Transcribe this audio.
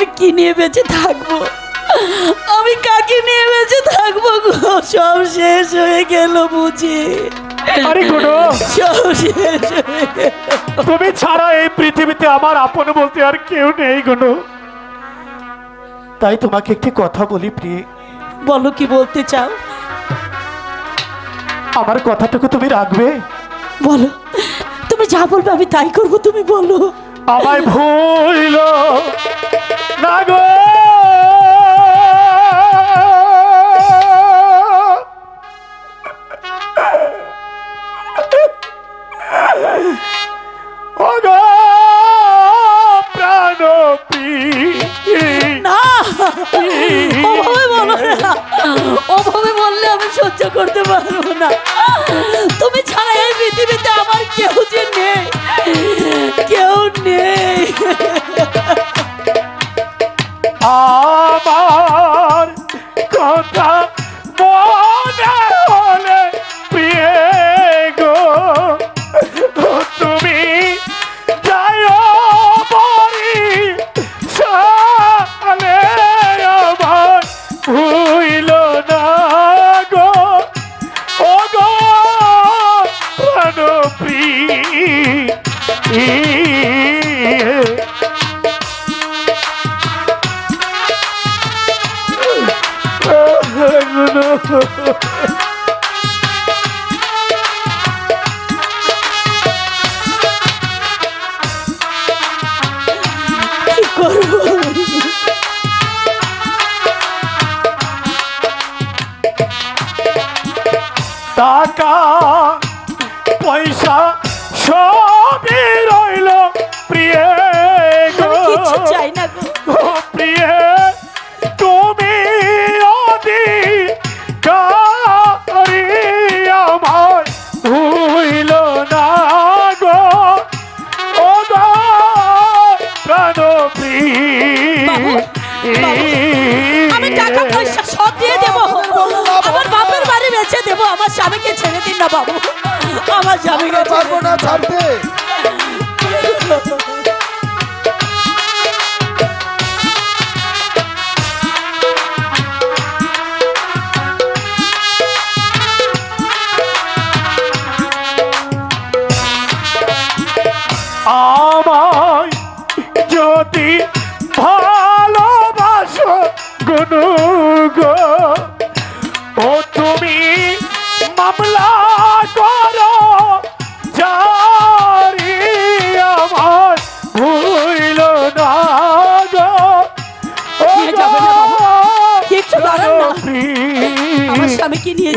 আমি কি নিয়ে বেঁচে থাকব? আমি কাকে নিয়ে বেঁচে থাকব গো? সব শেষ হয়ে গেল বুঝি। আরে গুনো। সব শেষ হয়ে গেল। তুমি ছাড়া এই পৃথিবীতে আমার আপন বলতে আর কেউ নেই গুনো। তাই তোমাকে একটি কথা বলি প্রিয়ে। বলো কি বলতে চাও? আমার কথাটুকু তুমি রাখবে? বলো। তুমি যা বলবে আমি তাই করব তুমি বলো। আমায় ভুইল না গো ওভাবে বললে আমি সহ্য করতে পারব না। আমার পয়সা সবই রইল প্রিয় কিচ্ছু চাই না গো। ও তুমি কারি আমার ভুইল না গো। ও প্রাণ প্রিয় বাপের দেবো আমার স্বামীকে ছেড়ে দিন না বাবু। আমার স্বামীকে পারব না ছাড়তে। আমায় যদি ভালোবাসো গুনু গো। মামলা করো জারি আমার ভুইল না। আমার স্বামীকে নিয়ে।